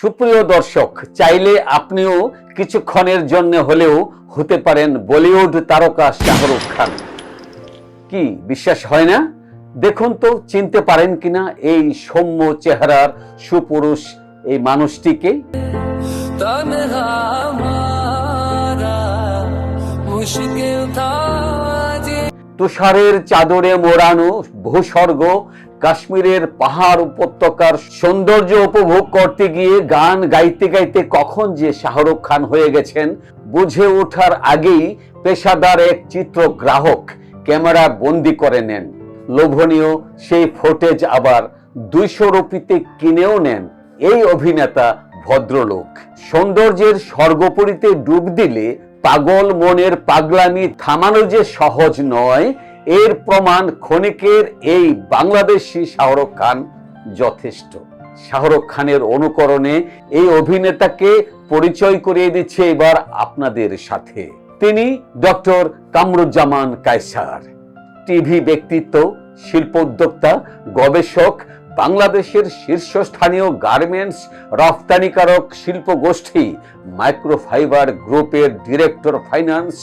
সুপ্রিয় দর্শক চাইলে আপনিও কিছুক্ষণের জন্য হলেও হতে পারেন বলিউড তারকা শাহরুখ খান। কি বিশ্বাস হয় না? দেখুন তো চিনতে পারেন কিনা এই সৌম্য চেহারার সুপুরুষ এই মানুষটিকে। তুষারের চাদরে মোড়ানো ভূস্বর্গ কাশ্মীরের পাহাড় উপত্যকার সৌন্দর্য উপভোগ করতে গিয়ে গান গাইতে গাইতে কখন যে শাহরুখ খান হয়ে গেছেন, বুঝে ওঠার আগেই পেশাদার এক চিত্রগ্রাহক ক্যামেরা বন্দি করে নেন। লোভনীয় সেই ফুটেজ আবার দুইশো রুপিতে কিনেও নেন। এই অভিনেতা ভদ্রলোক। সৌন্দর্যের স্বর্গপুরীতে ডুব দিলে পাগল মনের পাগলামি থামানো যে সহজ নয় এর প্রমাণ ক্ষণিকের এই বাংলাদেশি শাহরুখ খান যথেষ্ট। শাহরুখ খানের অনুকরণে এই অভিনেতাকে পরিচয় করিয়ে দিচ্ছে এবার আপনাদের সাথে। তিনি ডক্টর কামরুজ্জামান কায়সার, টিভি ব্যক্তিত্ব, শিল্প উদ্যোক্তা, গবেষক, বাংলাদেশের শীর্ষস্থানীয় গার্মেন্টস রফতানিকারক শিল্প গোষ্ঠী মাইক্রোফাইবার গ্রুপের director finance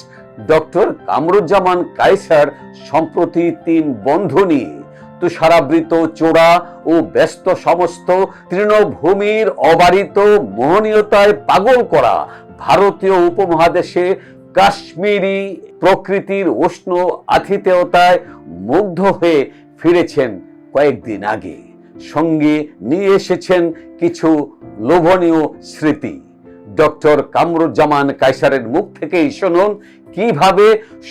doctor Kamruzzaman Kaiser সম্প্রতি তিন বন্ধু নিয়ে তুষারাবৃত চোরা ও ব্যস্ত সমস্ত তৃণভূমির অবারিত মোহনীয়তায় পাগল করা ভারতীয় উপমহাদেশে কাশ্মীরি প্রকৃতির উষ্ণ আতিথেয়তায় মুগ্ধ হয়ে ফিরেছেন কয়েকদিন আগে। সঙ্গে নিয়ে এসেছেন কিছু লোভনীয় স্মৃতি। ডক্টর কামরুজ্জামান কায়সারের মুখ থেকেই শুনুন, কীভাবে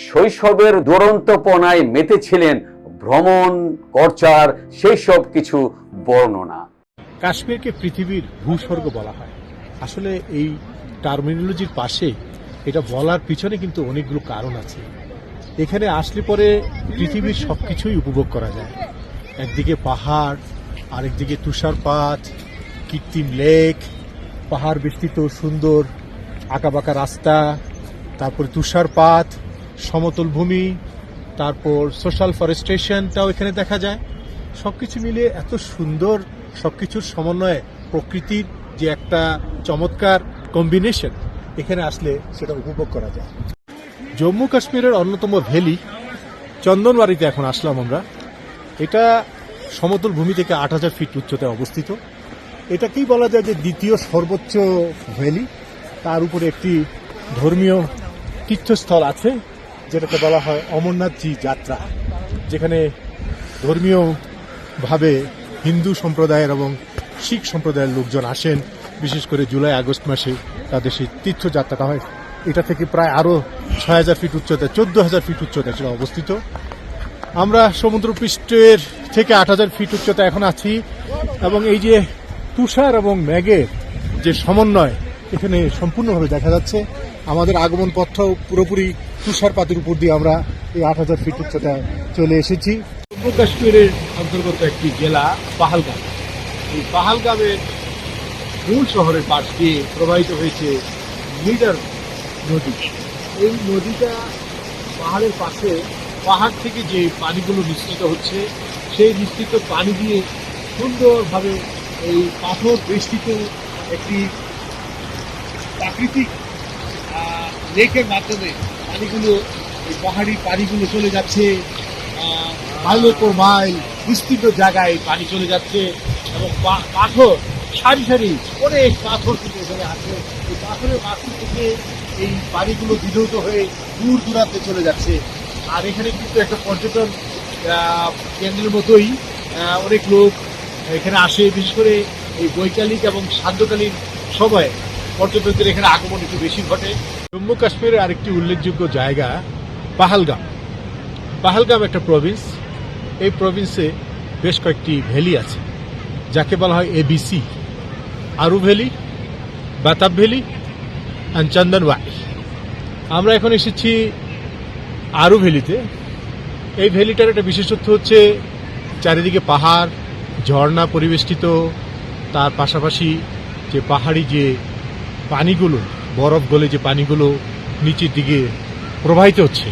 শৈশবের দুরন্তপনায় মেতেছিলেন ভ্রমণ, করচার সেই সব কিছু বর্ণনা। কাশ্মীরকে পৃথিবীর ভূস্বর্গ বলা হয়। আসলে এই টার্মিনোলজির পাশে এটা বলার পিছনে কিন্তু অনেকগুলো কারণ আছে। এখানে আসলে পরে পৃথিবীর সব কিছুই উপভোগ করা যায়। একদিকে পাহাড়, আরেকদিকে তুষারপাত, কৃত্রিম লেক পাহাড় বিস্তৃত সুন্দর, আঁকাবাঁকা রাস্তা, তারপরে তুষারপাত, সমতল ভূমি, তারপর সোশ্যাল ফরেস্টেশনটাও এখানে দেখা যায়। সব কিছু মিলিয়ে এত সুন্দর সব কিছুর সমন্বয়ে প্রকৃতির যে একটা চমৎকার কম্বিনেশন এখানে আসলে সেটা উপভোগ করা যায়। জম্মু কাশ্মীরের অন্যতম ভ্যালি, চন্দনবাড়িতে এখন আসলাম আমরা। এটা সমতল ভূমি থেকে আট হাজার ফিট উচ্চতায় অবস্থিত। এটাকেই বলা যায় যে দ্বিতীয় সর্বোচ্চ ভ্যালি। তার উপরে একটি ধর্মীয় তীর্থস্থল আছে, যেটাকে বলা হয় অমরনাথজি যাত্রা, যেখানে ধর্মীয়ভাবে হিন্দু সম্প্রদায়ের এবং শিখ সম্প্রদায়ের লোকজন আসেন। বিশেষ করে জুলাই, আগস্ট মাসে তাদের সেই তীর্থযাত্রাটা হয়। এটা থেকে প্রায় আরও ছয় হাজার ফিট উচ্চতায় চোদ্দ হাজার ফিট উচ্চতায় সেটা অবস্থিত। আমরা সমুদ্রপৃষ্ঠের থেকে আট হাজার ফিট উচ্চতা এখন আছি। এবং এই যে তুষার এবং মেঘের যে সমন্বয়, এখানে সম্পূর্ণভাবে দেখা যাচ্ছে। আমাদের আগমন পথটাও পুরোপুরি তুষারপাতের উপর দিয়ে আমরা এই আট হাজার ফিট উচ্চতায় চলে এসেছি। জম্মু কাশ্মীরের অন্তর্গত একটি জেলা, পাহালগাম। এই পাহালগামের মূল শহরের পাশ দিয়ে প্রবাহিত হয়েছে লিডার নদী। এই নদীটা পাহাড়ের পাশে, পাহাড় থেকে যে পানিগুলো নিঃসৃত হচ্ছে, সেই নিঃসৃত পানি দিয়ে সুন্দরভাবে এই পাথর বেষ্টিত একটি প্রাকৃতিক লেকের মাধ্যমে পানিগুলো, এই পাহাড়ি পানিগুলো চলে যাচ্ছে। মাইলের মাইল বিস্তীর্ণ জায়গায় পানি চলে যাচ্ছে এবং পাথর, সারি সারি অনেক পাথর কিন্তু এখানে আছে। এই পাথরের মাটি থেকে এই পানিগুলো বিধৌত হয়ে দূর দূরান্তে চলে যাচ্ছে। আর এখানে কিন্তু একটা পর্যটন কেন্দ্রের মতোই অনেক লোক এখানে আসে বিশেষ করে এই বৈকালিক এবং সান্ধ্যকালীন সময়ে। পর্যটকদের এখানে আগমন একটু বেশি ঘটে। জম্মু কাশ্মীরের আরেকটি উল্লেখযোগ্য জায়গা, পাহালগাম। পাহালগাম একটা প্রভিন্স এই প্রভিন্সে বেশ কয়েকটি ভ্যালি আছে, যাকে বলা হয় ABC Aru valley Betaab valley and Chandanwari আমরা এখন এসেছি আরু ভ্যালিতে এই ভ্যালিটার একটা বিশেষত্ব হচ্ছে, চারিদিকে পাহাড় ঝর্ণা পরিবেষ্টিত, তার পাশাপাশি যে পাহাড়ি যে পানিগুলো, বরফ গলে যে পানিগুলো নিচের দিকে প্রবাহিত হচ্ছে,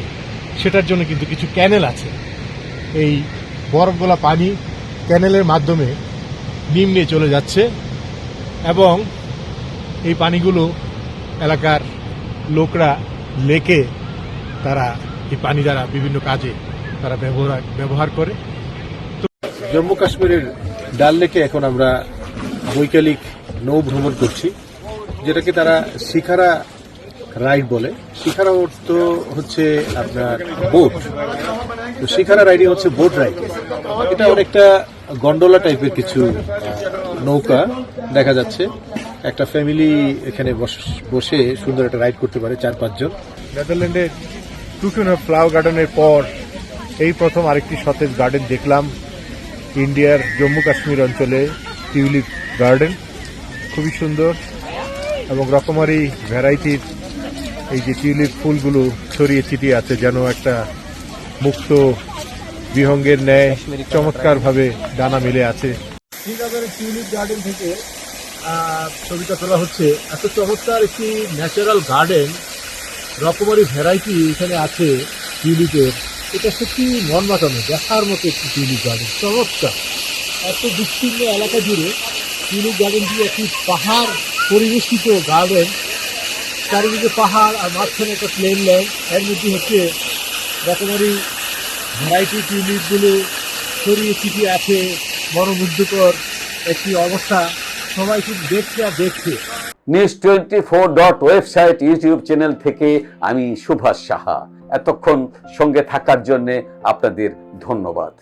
সেটার জন্য কিন্তু কিছু ক্যানেল আছে। এই বরফ গলা পানি ক্যানেলের মাধ্যমে নিম্নে চলে যাচ্ছে এবং এই পানিগুলো এলাকার লোকরা লেকে তারা এই পানি দ্বারা বিভিন্ন কাজে তারা ব্যবহার ব্যবহার করে। জম্মু কাশ্মীরের ডাল লেকে এখন আমরা বৈকালিক নৌ ভ্রমণ করছি, যেটাকে তারা শিখারা রাইড বলে। শিখারা অর্থ হচ্ছে আপনার বোট। তো শিখারা রাইডিং হচ্ছে বোট রাইড। এটা অনেকটা গন্ডোলা টাইপের কিছু নৌকা দেখা যাচ্ছে। একটা ফ্যামিলি এখানে বস- সুন্দর একটা রাইড করতে পারে চার পাঁচজন। নেদারল্যান্ডের টুকুনা ফ্লাওয়ার গার্ডেনের পর এই প্রথম আরেকটি সতেজ গার্ডেন দেখলাম। ইন্ডিয়ার জম্মু কাশ্মীর অঞ্চলে টিউলিপ গার্ডেন, খুবই সুন্দর এবং রকমারি ভ্যারাইটির এই যে টিউলিপ ফুলগুলো ছড়িয়ে ছিটিয়ে আছে যেন একটা মুক্ত বিহঙ্গের ন্যায় চমৎকারভাবে ডানা মিলে আছে। শ্রীনগরের টিউলিপ গার্ডেন থেকে ছবিটা তোলা হচ্ছে, এত চমৎকার একটি ন্যাচারাল গার্ডেন, রকমারি ভ্যারাইটি এখানে আছে টিউলিপের। এটা সত্যি মন মাতানো দেখার মতো একটি টিউলিপ গার্ডেন। চমৎকার। এত বিচ্ছিন্ন এলাকা জুড়ে টিউলিপ গার্ডেনটি একটি পাহাড় পরিবেষ্টিত গার্ডেন, চারিদিকে পাহাড় আর মাঝখানে একটা প্লেন ল্যান্ড এর মধ্যে হচ্ছে রকমারি ভ্যারাইটি টিউলিপগুলো ছড়িয়ে ছিটিয়ে আছে, মনোমুগ্ধকর একটি অবস্থা। সবাই শুধু দেখছে আর দেখছে। News twenty four dot website YouTube channel থেকে আমি সুভাষ সাহা। এতক্ষণ সঙ্গে থাকার জন্যে আপনাদের ধন্যবাদ।